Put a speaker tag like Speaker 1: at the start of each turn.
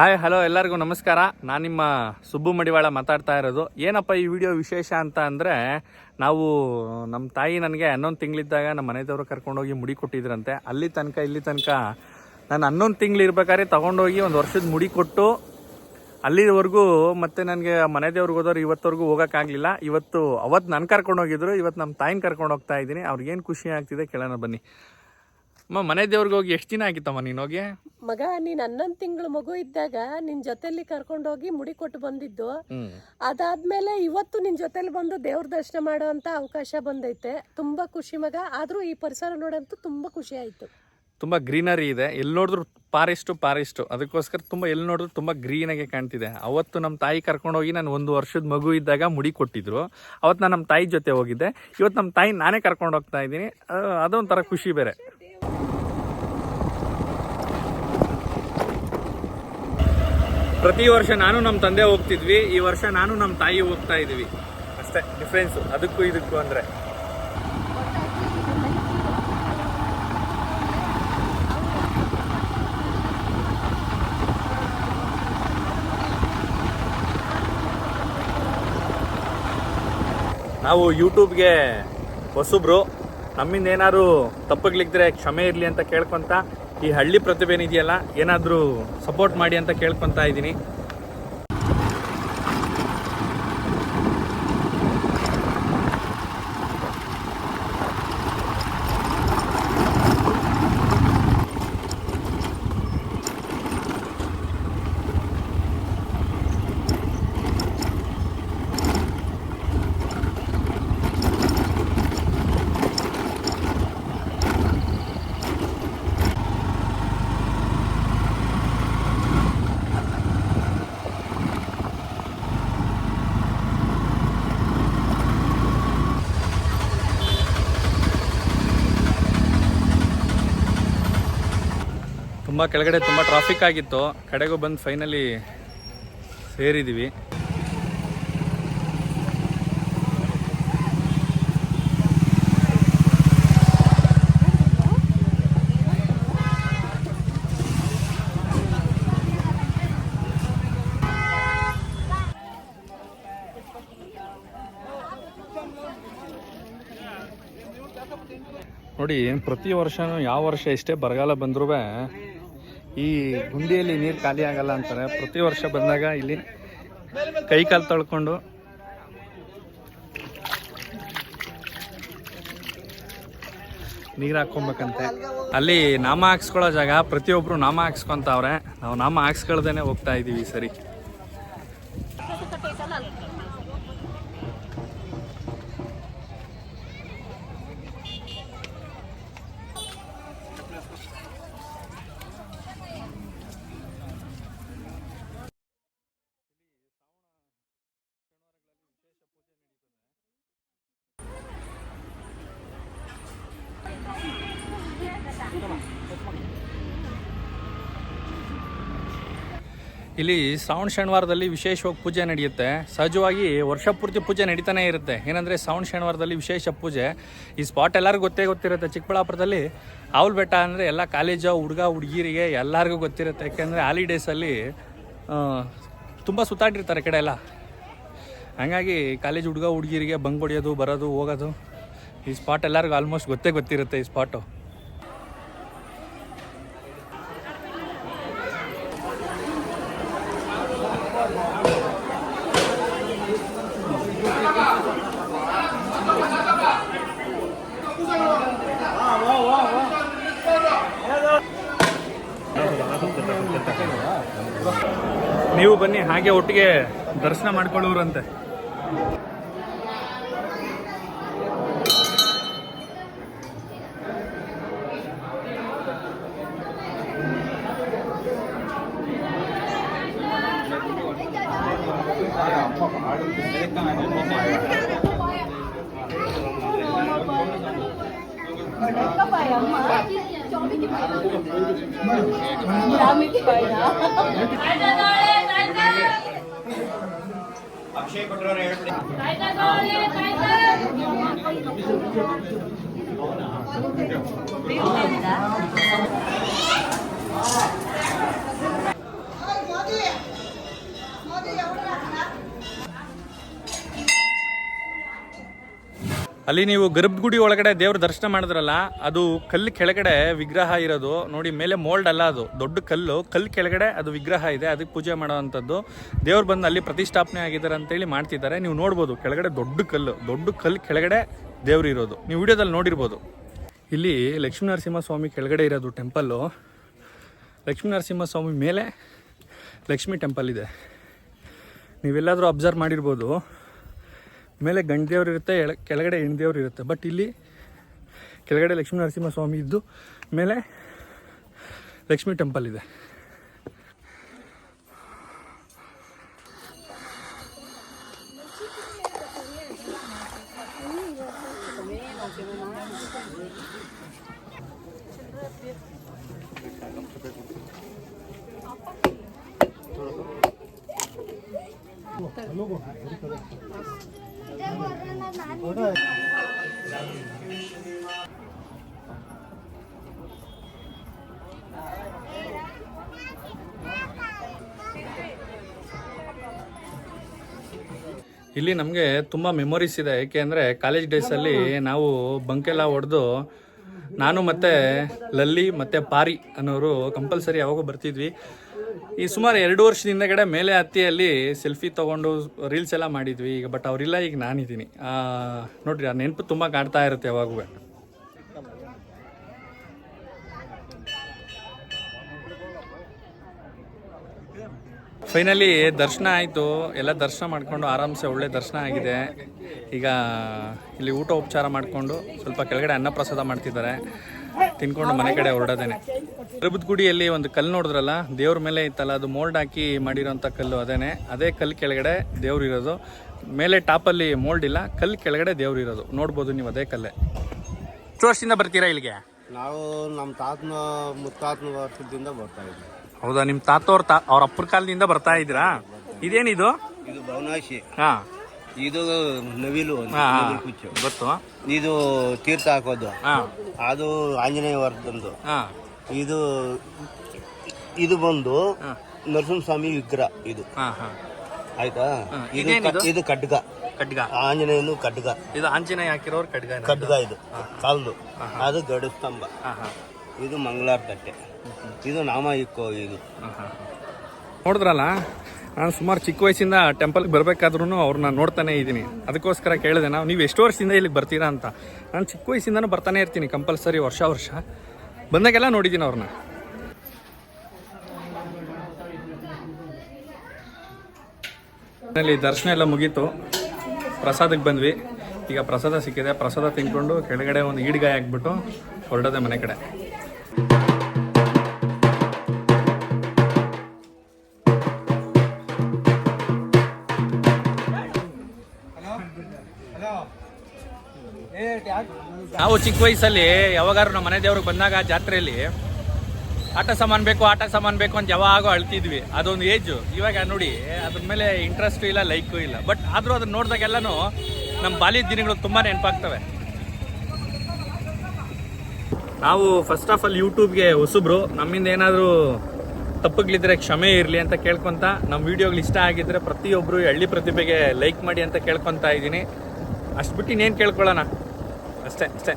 Speaker 1: Hi, hello, ಎಲ್ಲರಿಗೂ ನಮಸ್ಕಾರ. ನಾನು ನಿಮ್ಮ ಸುಬ್ಬು ಮಡಿವಾಳ ಮಾತಾಡ್ತಾ ಇರೋದು. ಏನಪ್ಪ ಈ ವಿಡಿಯೋ ವಿಶೇಷ ಅಂತ ಅಂದರೆ, ನಾವು ನಮ್ಮ ತಾಯಿ ನನಗೆ ಹನ್ನೊಂದು ತಿಂಗಳಿದ್ದಾಗ ನಮ್ಮ ಮನೆಯವರು ಕರ್ಕೊಂಡೋಗಿ ಮುಡಿ ಕೊಟ್ಟಿದ್ರಂತೆ. ಅಲ್ಲಿ ತನಕ, ಇಲ್ಲಿ ತನಕ ನಾನು ಹನ್ನೊಂದು ತಿಂಗಳು ಇರ್ಬೇಕಾದ್ರೆ ತೊಗೊಂಡೋಗಿ ಒಂದು ವರ್ಷದ ಮುಡಿ ಕೊಟ್ಟು, ಅಲ್ಲಿವರೆಗೂ ಮತ್ತೆ ನನಗೆ ಮನೆ ದೇವ್ರಿಗೆ ಹೋದವ್ರು ಇವತ್ತವರೆಗೂ ಹೋಗೋಕ್ಕಾಗಲಿಲ್ಲ ಇವತ್ತು ಅವತ್ತು ನಾನು ಕರ್ಕೊಂಡೋಗಿದ್ರು ಇವತ್ತು ನಮ್ಮ ತಾಯಿನ ಕರ್ಕೊಂಡು ಹೋಗ್ತಾ ಇದ್ದೀನಿ. ಅವ್ರಿಗೇನು ಖುಷಿ ಆಗ್ತಿದೆ ಕೇಳೋಣ ಬನ್ನಿ. ಅಮ್ಮ ಮನೆ ದೇವ್ರಿಗೆ ಹೋಗಿ ಎಷ್ಟು ದಿನ ಆಗಿತ್ತಮ್ಮ ನೀನು ಹೋಗಿ?
Speaker 2: ಮಗ ನೀನ್ ಹನ್ನೊಂದ್ ತಿಂಗಳು ಮಗು ಇದ್ದಾಗ ನಿನ್ ಜೊತೆಲಿ ಕರ್ಕೊಂಡೋಗಿ ಮುಡಿ ಕೊಟ್ಟು ಬಂದಿದ್ದು. ಅದಾದ್ಮೇಲೆ ಇವತ್ತು ನಿನ್ ಜೊತೆಲಿ ಬಂದು ದೇವ್ರ ದರ್ಶನ ಮಾಡುವಂತ ಅವಕಾಶ ಬಂದೈತೆ. ತುಂಬಾ ಖುಷಿ ಮಗ. ಆದ್ರೂ ಈ ಪರಿಸರ ನೋಡಂತೂ ತುಂಬಾ ಖುಷಿ ಆಯ್ತು.
Speaker 1: ತುಂಬಾ ಗ್ರೀನರಿ ಇದೆ. ಎಲ್ಲಿ ನೋಡಿದ್ರು ಪಾರೆಸ್ಟು ಪಾರೆಸ್ಟು. ಅದಕ್ಕೋಸ್ಕರ ತುಂಬಾ ಎಲ್ಲಿ ನೋಡಿದ್ರು ತುಂಬ ಗ್ರೀನಾಗೆ ಕಾಣ್ತಿದೆ. ಅವತ್ತು ನಮ್ಮ ತಾಯಿ ಕರ್ಕೊಂಡೋಗಿ ನಾನು ಒಂದು ವರ್ಷದ ಮಗು ಇದ್ದಾಗ ಮುಡಿ ಕೊಟ್ಟಿದ್ರು. ಅವತ್ತು ನಾನು ನಮ್ಮ ತಾಯಿ ಜೊತೆ ಹೋಗಿದ್ದೆ. ಇವತ್ತು ನಮ್ಮ ತಾಯಿ ನಾನೇ ಕರ್ಕೊಂಡು ಹೋಗ್ತಾ ಇದ್ದೀನಿ. ಅದೊಂಥರ ಖುಷಿ ಬೇರೆ. ಪ್ರತಿ ವರ್ಷ ನಾನು ನಮ್ಮ ತಂದೆ ಹೋಗ್ತಿದ್ವಿ, ಈ ವರ್ಷ ನಾನು ನಮ್ಮ ತಾಯಿ ಹೋಗ್ತಾ ಇದ್ವಿ. ಅಷ್ಟೇ ಡಿಫ್ರೆನ್ಸ್ ಅದಕ್ಕೂ ಇದಕ್ಕೂ ಅಂದರೆ. ನಾವು ಯೂಟ್ಯೂಬ್ಗೆ ಹೊಸಬ್ರು. ನಮ್ಮಿಂದ ಏನಾದ್ರು ತಪ್ಪುಗಳಿದ್ರೆ ಕ್ಷಮೆ ಇರಲಿ ಅಂತ ಕೇಳ್ಕೊಂತ ಈ ಹಳ್ಳಿ ಪ್ರತಿಭೆ ಏನಿದೆಯಲ್ಲ ಏನಾದರೂ ಸಪೋರ್ಟ್ ಮಾಡಿ ಅಂತ ಕೇಳ್ಕೊತಾ ಇದ್ದೀನಿ. ತುಂಬ ಕೆಳಗಡೆ ತುಂಬ ಟ್ರಾಫಿಕ್ ಆಗಿತ್ತು. ಕಡೆಗೂ ಬಂದು ಫೈನಲಿ ಸೇರಿದ್ದೀವಿ ನೋಡಿ, ಪ್ರತಿ ವರ್ಷನೂ ಯಾವ ವರ್ಷ ಇಷ್ಟೇ ಬರಗಾಲ ಬಂದ್ರೂ ಈ ಗುಂಡಿಯಲ್ಲಿ ನೀರು ಖಾಲಿ ಆಗಲ್ಲ ಅಂತಾರೆ. ಪ್ರತಿ ವರ್ಷ ಬಂದಾಗ ಇಲ್ಲಿ ಕೈ ಕಾಲು ತೊಳ್ಕೊಂಡು ನೀರು ಹಾಕ್ಕೊಬೇಕಂತೆ. ಅಲ್ಲಿ ನಾಮ ಹಾಕ್ಸ್ಕೊಳ್ಳೋ ಜಾಗ ಪ್ರತಿಯೊಬ್ಬರು ನಾಮ ಹಾಕ್ಸ್ಕೊಂತವ್ರೆ. ನಾವು ನಾಮ ಹಾಕ್ಸ್ಕೊಳ್ದೇನೆ ಹೋಗ್ತಾ ಇದೀವಿ ಈ ಸರಿ. ಇಲ್ಲಿ ಶ್ರಾವಣ ಶನಿವಾರದಲ್ಲಿ ವಿಶೇಷವಾಗಿ ಪೂಜೆ ನಡೆಯುತ್ತೆ. ಸಹಜವಾಗಿ ವರ್ಷ ಪೂರ್ತಿ ಪೂಜೆ ನಡೀತಾನೆ ಇರುತ್ತೆ. ಏನಂದರೆ ಶ್ರಾವಣ ಶನಿವಾರದಲ್ಲಿ ವಿಶೇಷ ಪೂಜೆ. ಈ ಸ್ಪಾಟ್ ಎಲ್ಲರಿಗೂ ಗೊತ್ತೇ ಗೊತ್ತಿರುತ್ತೆ ಚಿಕ್ಕಬಳ್ಳಾಪುರದಲ್ಲಿ. ಆవుಲ್ ಬೆಟ್ಟ ಅಂದರೆ ಎಲ್ಲ ಕಾಲೇಜು ಹುಡುಗ ಹುಡುಗಿರಿಗೆ ಎಲ್ಲರಿಗೂ ಗೊತ್ತಿರುತ್ತೆ. ಯಾಕೆಂದರೆ ಹಾಲಿಡೇಸಲ್ಲಿ ತುಂಬ ಸುತ್ತಾಡಿರ್ತಾರೆ ಕಡೆ ಎಲ್ಲ. ಹಾಗಾಗಿ ಕಾಲೇಜ್ ಹುಡುಗ ಹುಡುಗಿರಿಗೆ ಬಂಗ್ ಹೊಡಿಯೋದು, ಬರೋದು, ಹೋಗೋದು, ಈ ಸ್ಪಾಟ್ ಎಲ್ಲರಿಗೂ ಆಲ್ಮೋಸ್ಟ್ ಗೊತ್ತೇ ಗೊತ್ತಿರುತ್ತೆ ಈ ಸ್ಪಾಟು नहीं बनी हे वे दर्शन मूरते रामी की पाया ಅಕ್ಷಯ್ ಕೊಟ್ಟರವ್ರು ಹೇಳ್ಬಿಡಿ ಅವನಾ ಅಲ್ಲಿ ನೀವು ಗರ್ಭಗುಡಿ ಒಳಗಡೆ ದೇವ್ರ ದರ್ಶನ ಮಾಡಿದ್ರಲ್ಲ, ಅದು ಕಲ್ಲು ಕೆಳಗಡೆ ವಿಗ್ರಹ ಇರೋದು. ನೋಡಿ, ಮೇಲೆ ಮೋಲ್ಡ್ ಅಲ್ಲ ಅದು. ದೊಡ್ಡ ಕಲ್ಲು. ಕಲ್ಲು ಕೆಳಗಡೆ ಅದು ವಿಗ್ರಹ ಇದೆ. ಅದಕ್ಕೆ ಪೂಜೆ ಮಾಡೋವಂಥದ್ದು. ದೇವ್ರು ಬಂದು ಅಲ್ಲಿ ಪ್ರತಿಷ್ಠಾಪನೆ ಆಗಿದ್ದಾರೆ ಅಂತೇಳಿ ಮಾಡ್ತಿದ್ದಾರೆ. ನೀವು ನೋಡ್ಬೋದು, ಕೆಳಗಡೆ ದೊಡ್ಡ ಕಲ್ಲು. ದೊಡ್ಡ ಕಲ್ಲು ಕೆಳಗಡೆ ದೇವ್ರು ಇರೋದು. ನೀವು ವಿಡಿಯೋದಲ್ಲಿ ನೋಡಿರ್ಬೋದು. ಇಲ್ಲಿ ಲಕ್ಷ್ಮೀ ಸ್ವಾಮಿ ಕೆಳಗಡೆ ಇರೋದು ಟೆಂಪಲ್ಲು ಲಕ್ಷ್ಮೀ ಸ್ವಾಮಿ ಮೇಲೆ ಲಕ್ಷ್ಮೀ ಟೆಂಪಲ್ ಇದೆ. ನೀವೆಲ್ಲಾದರೂ ಅಬ್ಸರ್ವ್ ಮಾಡಿರ್ಬೋದು. ಮೇಲೆ ಗಂಡದೇವ್ರು ಇರುತ್ತೆ, ಎಳ, ಕೆಳಗಡೆ ಹೆಣ್ಣು ದೇವ್ರು ಇರುತ್ತೆ. ಬಟ್ ಇಲ್ಲಿ ಕೆಳಗಡೆ ಲಕ್ಷ್ಮೀ ನರಸಿಂಹ ಸ್ವಾಮಿ ಇದ್ದು, ಮೇಲೆ ಲಕ್ಷ್ಮೀ ಟೆಂಪಲ್ ಇದೆ. ಇಲ್ಲಿ ನಮಗೆ ತುಂಬ ಮೆಮೊರೀಸ್ ಇದೆ. ಏಕೆ ಅಂದರೆ ಕಾಲೇಜ್ ಡೇಸಲ್ಲಿ ನಾವು ಬಂಕೆಲ್ಲ ಹೊಡೆದು ನಾನು ಮತ್ತು ಲಲ್ಲಿ ಮತ್ತು ಪಾರಿ ಅನ್ನೋರು ಕಂಪಲ್ಸರಿ ಯಾವಾಗೂ ಬರ್ತಿದ್ವಿ. ಈ ಸುಮಾರು ಎರಡು ವರ್ಷದಿಂದಗಡೆ ಮೇಲೆ ಹತ್ತಿಯಲ್ಲಿ ಸೆಲ್ಫಿ ತೊಗೊಂಡು ರೀಲ್ಸ್ ಎಲ್ಲ ಮಾಡಿದ್ವಿ ಈಗ ಬಟ್ ಅವರಿಲ್ಲ, ಈಗ ನಾನಿದ್ದೀನಿ. ನೋಡ್ರಿ, ಆ ನೆನಪು ತುಂಬ ಕಾಡ್ತಾ ಇರುತ್ತೆ ಯಾವಾಗೂ ಫೈನಲಿ ದರ್ಶನ ಆಯಿತು. ಎಲ್ಲ ದರ್ಶನ ಮಾಡಿಕೊಂಡು ಆರಾಮ್ಸೆ ಒಳ್ಳೆ ದರ್ಶನ ಆಗಿದೆ. ಈಗ ಇಲ್ಲಿ ಊಟ ಉಪಚಾರ ಮಾಡಿಕೊಂಡು ಸ್ವಲ್ಪ ಕೆಳಗಡೆ ಅನ್ನಪ್ರಸಾದ ಮಾಡ್ತಿದ್ದಾರೆ. ತಿನ್ಕೊಂಡು ಮನೆ ಕಡೆ ಹೊರಡೋದೇನೆ. ಗುಡಿಯಲ್ಲಿ ಒಂದು ಕಲ್ಲು ನೋಡಿದ್ರಲ್ಲ, ದೇವ್ರ ಮೇಲೆ ಇತ್ತಲ್ಲ, ಅದು ಮೋಲ್ಡ್ ಹಾಕಿ ಮಾಡಿರೋಂಥ ಕಲ್ಲು ಅದೇನೆ. ಅದೇ ಕಲ್ಲು ಕೆಳಗಡೆ ದೇವ್ರು ಇರೋದು. ಮೇಲೆ ಟಾಪಲ್ಲಿ ಮೋಲ್ಡ್ ಇಲ್ಲ, ಕಲ್ಲು ಕೆಳಗಡೆ ದೇವ್ರು ಇರೋದು. ನೋಡ್ಬೋದು ನೀವು ಅದೇ ಕಲ್ಲೇ. ಎಷ್ಟು ವರ್ಷದಿಂದ ಬರ್ತೀರಾ ಇಲ್ಲಿಗೆ?
Speaker 3: ನಾವು ನಮ್ಮ ತಾತನ ಮುತ್ತಾತನ ವರ್ಷದಿಂದ ಬರ್ತಾ ಇದ್ವಿ
Speaker 1: ಹೌದಾ? ನಿಮ್ಮ ತಾತವ್ರ ತಾ ಅವ್ರ ಅಪ್ಪರ ಕಾಲದಿಂದ ಬರ್ತಾ ಇದ್ರಾ ಇದೇನಿದು?
Speaker 3: ಇದು ಭವನಾಶಿ
Speaker 1: ಹಾ.
Speaker 3: ಇದು ನವಿಲು
Speaker 1: ಹಾ, ಹಾ.
Speaker 3: ನವಿಲು ಕುಚ್ಚು.
Speaker 1: ಗೊತ್ತು.
Speaker 3: ಇದು ತೀರ್ಥ ಹಾಕೋದು.
Speaker 1: ಹಾ.
Speaker 3: ಅದು ಆಂಜನೇಯ ವರ್ಧಂದು
Speaker 1: ಹಾ.
Speaker 3: ಇದು ಇದು ಬಂದು
Speaker 1: ಹಾ.
Speaker 3: ನರಸಿಂಹಸ್ವಾಮಿ ವಿಗ್ರಹ ಇದು.
Speaker 1: ಹಾ ಹಾ.
Speaker 3: ಆಯ್ತಾ?
Speaker 1: ಹಾ,
Speaker 3: ಇದು
Speaker 1: ಇದೇನಿದು?
Speaker 3: ಕ- ಇದು ಖಡ್ಗ.
Speaker 1: ಖಡ್ಗ.
Speaker 3: ಆಂಜನೇಯನು ಖಡ್ಗ.
Speaker 1: ಇದು ಆಂಜನೇಯ ಹಾಕಿರೋರು ಖಡ್ಗ ಇದು.
Speaker 3: ಖಡ್ಗ ಇದು ಕಾಲ್ದು ಅದು ಗಡು ಸ್ತಂಭ
Speaker 1: ಹಾ ಹಾ.
Speaker 3: ಇದು ಮಂಗಳಾರ ತಟ್ಟೆ ಇದು ನಾಮ ಇಕ್ಕೋ ಇದು.
Speaker 1: ನೋಡಿದ್ರಲ್ಲ, ನಾನು ಸುಮಾರು ಚಿಕ್ಕ ವಯಸ್ಸಿಂದ ಟೆಂಪಲ್ಗೆ ಬರಬೇಕಾದ್ರೂ ಅವ್ರನ್ನ ನೋಡ್ತಾನೆ ಇದ್ದೀನಿ. ಅದಕ್ಕೋಸ್ಕರ ಕೇಳಿದೆ, ನಾವು ನೀವು ಎಷ್ಟು ವರ್ಷದಿಂದ ಇಲ್ಲಿಗೆ ಬರ್ತೀರಾ ಅಂತ. ನಾನು ಚಿಕ್ಕ ವಯಸ್ಸಿಂದನೂ ಬರ್ತಾನೆ ಇರ್ತೀನಿ ಕಂಪಲ್ಸರಿ ವರ್ಷ ವರ್ಷ. ಬಂದಾಗೆಲ್ಲ ನೋಡಿದ್ದೀನಿ ಅವ್ರನ್ನ. ಅಲ್ಲಿ ದರ್ಶನ ಎಲ್ಲ ಮುಗೀತು. ಪ್ರಸಾದಕ್ಕೆ ಬಂದ್ವಿ. ಈಗ ಪ್ರಸಾದ ಸಿಕ್ಕಿದೆ. ಪ್ರಸಾದ ತಿನ್ಕೊಂಡು ಕೆಳಗಡೆ ಒಂದು ಈಡ್ಗಾಯಿ ಹಾಕ್ಬಿಟ್ಟು ಹೊರಡೋದೆ ಮನೆ ಕಡೆ. ನಾವು ಚಿಕ್ಕ ವಯಸ್ಸಲ್ಲಿ ಯಾವಾಗಾರು ನಮ್ಮ ಮನೆ ದೇವ್ರಿಗೆ ಬಂದಾಗ ಜಾತ್ರೆಯಲ್ಲಿ ಆಟ ಸಾಮಾನು ಬೇಕು, ಆಟ ಸಾಮಾನು ಬೇಕು ಅಂತ ಯಾವಾಗ ಅಳ್ತಿದ್ವಿ. ಅದೊಂದು ಏಜು. ಇವಾಗ ನೋಡಿ, ಅದ್ರ ಮೇಲೆ ಇಂಟ್ರೆಸ್ಟು ಇಲ್ಲ ಲೈಕು ಇಲ್ಲ. ಬಟ್ ಆದರೂ ಅದನ್ನ ನೋಡಿದಾಗೆಲ್ಲನೂ ನಮ್ಮ ಬಾಲ್ಯದ ದಿನಗಳು ತುಂಬ ನೆನಪಾಗ್ತವೆ. ನಾವು ಫಸ್ಟ್ ಆಫ್ ಆಲ್ ಯೂಟ್ಯೂಬ್ಗೆ ಹೊಸಬ್ರು. ನಮ್ಮಿಂದ ಏನಾದರೂ ತಪ್ಪುಗಳಿದ್ರೆ ಕ್ಷಮೆ ಇರಲಿ ಅಂತ ಕೇಳ್ಕೊತ ನಮ್ಮ ವಿಡಿಯೋಗಳು ಇಷ್ಟ ಆಗಿದ್ರೆ ಪ್ರತಿಯೊಬ್ಬರು ಹಳ್ಳಿ ಪ್ರತಿಭೆಗೆ ಲೈಕ್ ಮಾಡಿ ಅಂತ ಕೇಳ್ಕೊತಾ ಇದ್ದೀನಿ. ಅಷ್ಟು ಬಿಟ್ಟು ಇನ್ನೇನು ಕೇಳ್ಕೊಳ್ಳೋಣ? ಅಷ್ಟೇ ಅಷ್ಟೇ.